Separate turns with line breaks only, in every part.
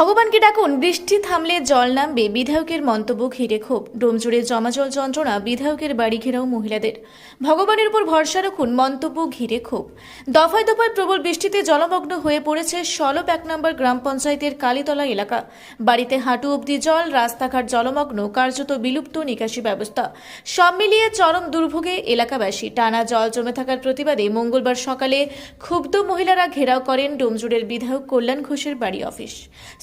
ভগবানকে ডাকুন, বৃষ্টি থামলে জল নামবে, বিধায়কের মন্তব্য ঘিরে ক্ষোভ। ডোমজুড়ে জমাজল যন্ত্রণা, বিধায়কের বাড়ি ঘেরাও মহিলাদের। ভগবানের উপর ভরসা রাখুন, মন্তব্য ঘিরে ক্ষোভ। দফায় দফায় প্রবল বৃষ্টিতে জলমগ্ন হয়ে পড়েছে সলপ এক নম্বর গ্রাম পঞ্চায়েতের কালীতলা এলাকা। বাড়িতে হাঁটু অবধি জল, রাস্তাঘাট জলমগ্ন, কার্যত বিলুপ্ত নিকাশি ব্যবস্থা। সব মিলিয়ে চরম দুর্ভোগে এলাকাবাসী। টানা জল জমে থাকার প্রতিবাদে মঙ্গলবার সকালে ক্ষুব্ধ মহিলারা ঘেরাও করেন ডোমজুড়ের বিধায়ক কল্যাণ ঘোষের বাড়ি অফিস।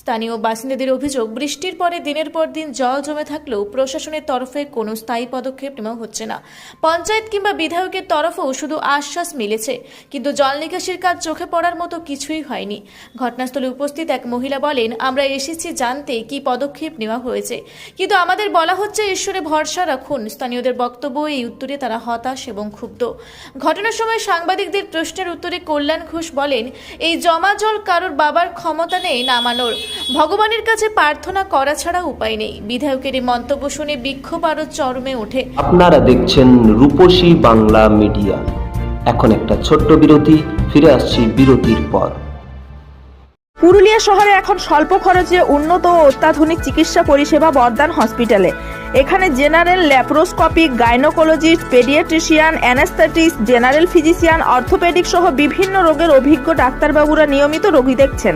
স্থানীয় বাসিন্দাদের অভিযোগ, বৃষ্টির পরে দিনের পর দিন জল জমে থাকলেও প্রশাসনের তরফে কোনো স্থায়ী পদক্ষেপ নেওয়া হচ্ছে না। পঞ্চায়েত কিংবা বিধায়কের তরফেও শুধু আশ্বাস মিলেছে, কিন্তু জল নিকাশির কাজ চোখে পড়ার মতো কিছুই হয়নি। ঘটনাস্থলে উপস্থিত এক মহিলা বলেন, আমরা এসেছি জানতে কি পদক্ষেপ নেওয়া হয়েছে। কিন্তু আমাদের বলা হচ্ছে, ঈশ্বরে ভরসা রাখুন। স্থানীয়দের বক্তব্য এই উত্তরে তারা হতাশ এবং ক্ষুব্ধ। ঘটনার সময় সাংবাদিকদের প্রশ্নের উত্তরে কল্যাণ ঘোষ বলেন, এই জমা জল কারোর বাবার ক্ষমতা নেই নামানোর। ভগবানের কাছে প্রার্থনা করা ছাড়া উপায় নেই। বিধায়কের এই মন্তব্য শুনে বিক্ষোভ আরও চরমে ওঠে।
আপনারা দেখছেন রূপসী বাংলা মিডিয়া। এখন একটা ছোট্ট বিরতি ফিরে আসছি বিরতির পর।
পুরুলিয়া শহরে এখন স্বল্প খরচে উন্নত ও অত্যাধুনিক চিকিৎসা পরিষেবা বর্ধমান হসপিটালে। এখানে general laparoscopic gynaecologist paediatrician anaesthetist general physician orthopaedic সহ বিভিন্ন রোগের অভিজ্ঞ ডাক্তারবাবুরা নিয়মিত রোগী দেখছেন।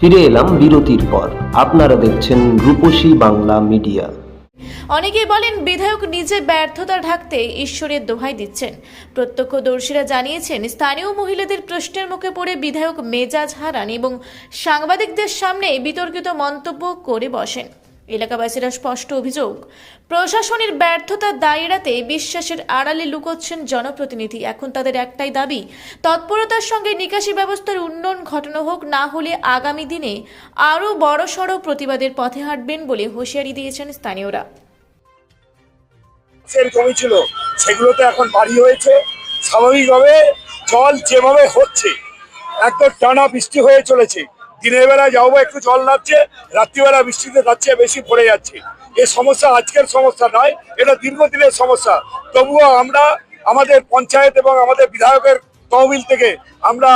ফিরে এলাম বিরতির পর। আপনারা দেখছেন রূপসী বাংলা মিডিয়া।
অনেকেই বলেন, বিধায়ক নিজে ব্যর্থতা ঢাকতে ঈশ্বরের দোহাই দিচ্ছেন। প্রত্যক্ষদর্শীরা জানিয়েছেন, স্থানীয় মহিলাদের প্রশ্নের মুখে পড়ে বিধায়ক মেজাজ হারান এবং সাংবাদিকদের সামনে বিতর্কিত মন্তব্য করে বসেন। এলাকাবাসীরা স্পষ্ট অভিযোগ, প্রশাসনের ব্যর্থতার দায়রাতে বিশ্বাসের আড়ালে লুকোচ্ছেন জনপ্রতিনিধি। এখন তাদের একটাই দাবি, তৎপরতার সঙ্গে নিকাশি ব্যবস্থার উন্নয়ন ঘটানো হোক, না হলে আগামী দিনে আরও বড়সড় প্রতিবাদের পথে হাঁটবেন বলে হুঁশিয়ারি দিয়েছেন স্থানীয়রা।
জমি ছিল সেগুলোতে এখন বাড়ি হয়েছে। স্বাভাবিকভাবে জল যেভাবে হচ্ছে, একদম টানা বৃষ্টি হয়ে চলেছে। দিনের বেলা যাব একটু জল নামছে রাত্রিবেলা বৃষ্টিতে যাচ্ছে বেশি পড়ে যাচ্ছে। এই সমস্যা আজকের সমস্যা নয়, এটা দীর্ঘদিনের সমস্যা। তবুও আমরা আমাদের পঞ্চায়েত এবং আমাদের বিধায়কের তহবিল থেকে আমরা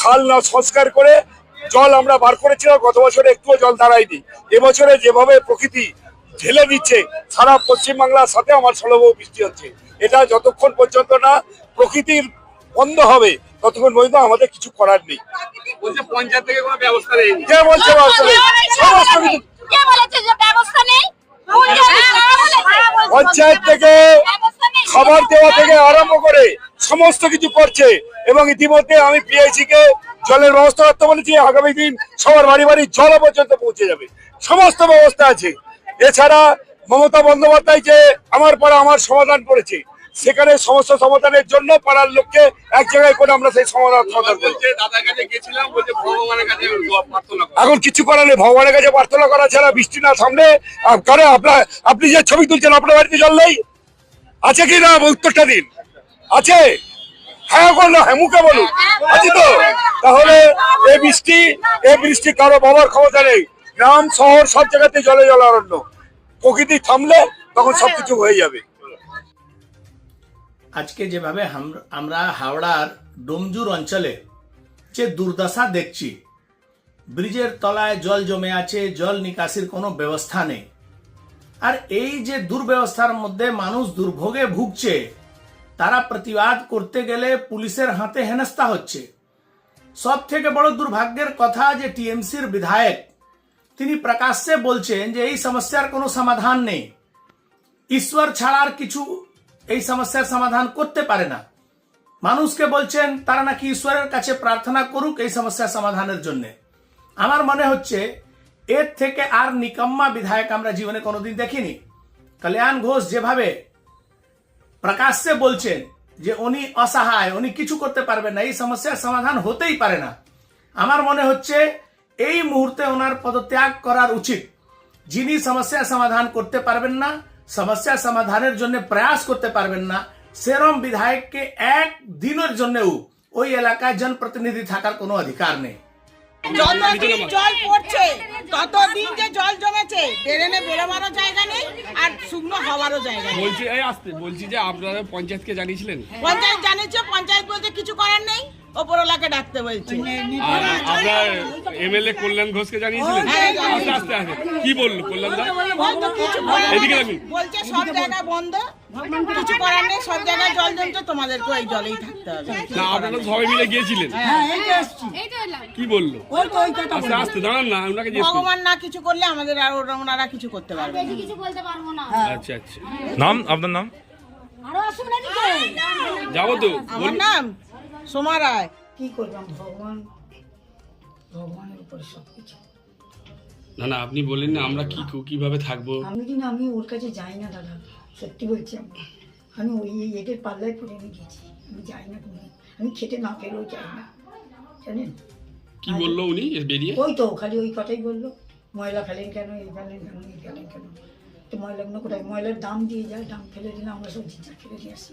খাল না সংস্কার করে জল আমরা বার করেছিলাম, গত বছরে একটুও জল দাঁড়ায়নি। এবছরে যেভাবে প্রকৃতি ঢেলে দিচ্ছে, সারা পশ্চিমবাংলার সাথে আমার সলভ বৃষ্টি হচ্ছে। এটা যতক্ষণ পর্যন্ত না প্রকৃতির বন্ধ হবে ততক্ষণ পর্যন্ত আমাদের কিছু করার নেই।
পঞ্চায়েত থেকে কোনো ব্যবস্থা নেয়নি
কে বলছে ব্যবস্থা নেই? সমস্ত কিছু
কে বলেছে যে ব্যবস্থা নেই?
পঞ্চায়েত থেকে খাবার দেওয়া থেকে আরম্ভ করে সমস্ত কিছু করছে। এবং ইতিমধ্যে আমি পিএইচি কে জলের ব্যবস্থা করতে বলেছি আগামী দিন সবার বাড়ি বাড়ি জল পর্যন্ত পৌঁছে যাবে। সমস্ত ব্যবস্থা আছে। এছাড়া মমতা বন্দ্যোপাধ্যায় যে আমার পরে আমার সমাধান করেছে সেখানে সমস্যা সমাধানের জন্য পাড়ার লোককে এক জায়গায় করে আমরা সেই সমাধান। এখন কিছু করার নেই ভগবানের কাছে প্রার্থনা করা ছাড়া বৃষ্টি না সামনে করে আপনার আপনি যে ছবি তুলছেন আপনার বাড়িতে জল নেই? আছে কি না? উত্তরটা দিন। আছে? হ্যাঁ বল না হ্যাঁ মুখে বলুন। আছে তো? তাহলে এই বৃষ্টি এই বৃষ্টি কারও বাবার ক্ষমতা নেই। গ্রাম শহর সব জায়গাতে জলে জল অরণ্য প্রকৃতি থামলে তখন সবকিছু হয়ে যাবে।
আজকে যেভাবে আমরা হাওড়ার ডোমজুর অঞ্চলে যে দুর্দশা দেখছি, ব্রিজের তলায় জল জমে আছে, জল নিকাশির কোনো ব্যবস্থা নেই। আর এই যে দুর্ব্যবস্থার মধ্যে মানুষ দুর্ভোগে ভুগছে, তারা প্রতিবাদ করতে গেলে পুলিশের হাতে হেনস্থা হচ্ছে। সব থেকে বড় দুর্ভাগ্যের কথা যে টিএমসির বিধায়ক, তিনি প্রকাশ্যে বলছেন যে এই সমস্যার কোনো সমাধান নেই। ঈশ্বর ছাড়ার কিছু এই সমস্যার সমাধান করতে পারে না। মানুষকে বলছেন, তারা নাকি ঈশ্বরের কাছে প্রার্থনা করুক এই সমস্যার সমাধানের জন্য। আমার মনে হচ্ছে, এর থেকে আর নিকম্মা বিধায়ক আমরা জীবনে কোনোদিন দেখিনি। কল্যাণ ঘোষ যেভাবে প্রকাশ্যে বলছেন যে উনি অসহায়, উনি কিছু করতে পারবেন না, এই সমস্যার সমাধান হতেই পারে না। আমার মনে হচ্ছে, এই মুহূর্তে ওনার পদত্যাগ করার উচিত। যিনি সমস্যার সমাধান করতে পারবেন না সমস্যা সমাধানের জন্য প্রয়াস করতে পারবেন না। সেরম বিধায়ককে এক দিনের জন্যও ওই এলাকায় জনপ্রতিনিধি থাকার কোনো অধিকার নেই।
যতদিন জল পড়ছে ততদিন যে জল জমেছে ড্রেনে বেরোবারও জায়গা নেই আর শুকনো হওয়ারও জায়গা নেই।
বলছি এই আসতে বলছি যে আপনারা পঞ্চায়েতকে জানিয়েছিলেন?
পঞ্চায়েত জানিয়েছে পঞ্চায়েত বলছে কিছু করার নেই। ওপরওয়ালাকে ডাকতে বলছে।
আর আপনার এমএলএ কল্যাণ ঘোষকে জানিয়েছিলেন?
হ্যাঁ, জানিয়েছি।
আস্তে আস্তে আসে কি বলল কল্যাণ দা? এদিকে।
বলছে সব জায়গা বন্ধ। কিছু করার নেই সব জায়গায় জল জমছে তোমাদেরকে ওই জলেই থাকতে হবে।
না আপনারা সবাই মিলে গিয়েছিলেন। কি বলল? আস্তে আস্তে দাঁড়ান না ওনাকে
ভগবান না কিছু করলে আমাদের আর ওরা- ওনারা কিছু করতে পারবে না।
কিছু বলতে পারব না।
আচ্ছা আচ্ছা।
নাম আপনার নাম?
যাব তো।
আমার নাম? সোমা রায়।
কি করলাম ভগবান ভগবানের উপর সব কিছু
না না আপনি বললেন না আমরা কি কীভাবে থাকব?
আমি কিন্তু আমি ওর কাছে যাই না দাদা? সত্যি বলছি আমি। আমি ওই এদের পাল্লায় পড়ে আমি গেছি। আমি যাই না কোনো আমি খেতে না পেলেও যাই না। জানেন?
কি বলল উনি বেরিয়ে?
ওই তো খালি ওই কথাই বলল। ময়লা ফেলেন কেন এই ফেলেন কেন এই ফেলেন কেন? তো ময়লাগুলো কোথায়? ময়লার দাম দিয়ে যায় দাম ফেলে দিলে আমরা সব জিনিস ফেলে দিয়ে আসি।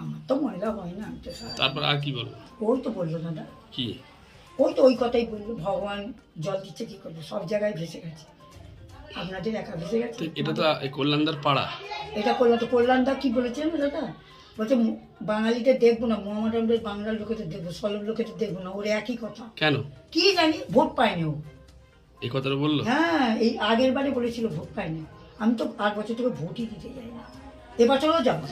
আমার তো ময়লা হয় না আমি তো সারা
তারপর আর কি বলব?
ওই তো বলল দাদা।
কি?
ওই তো ওই কথাই বলল ভগবান জল দিচ্ছে কি করবে? সব জায়গায় ভেসে গেছে। আপনাদের একা ভেসে গেছে?
তো এটা তো এই কল্যাণদার পাড়া।
এটা করলাম তো কল্যাণদা কি বলেছেন দাদা? বলছে মু- বাঙালিদের দেখব না মোহামেডানদের বাংলার লোকেদের দেখব সলব লোকেদের দেখব না ওর একই কথা।
কেন?
কি জানি ভোট পায়নি ও।
এই কথাটা বলল?
হ্যাঁ এই আগের বারে বলেছিল ভোট পায়নি। আমি তো আট বছর থেকে ভোটই দিতে যাই না। এবছরও যাব না।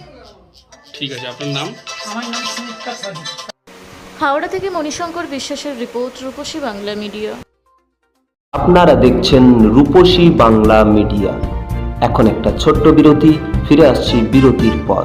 ঠিক আছে আপনার নাম?
আমার নাম সুমিত্রা
হাওড়া থেকে মনিশঙ্কর বিশ্বাসের রিপোর্ট রূপসী বাংলা মিডিয়া।
আপনারা দেখছেন রূপসী বাংলা মিডিয়া। এখন একটা ছোট্ট বিরতি ফিরে আসছি বিরতির পর।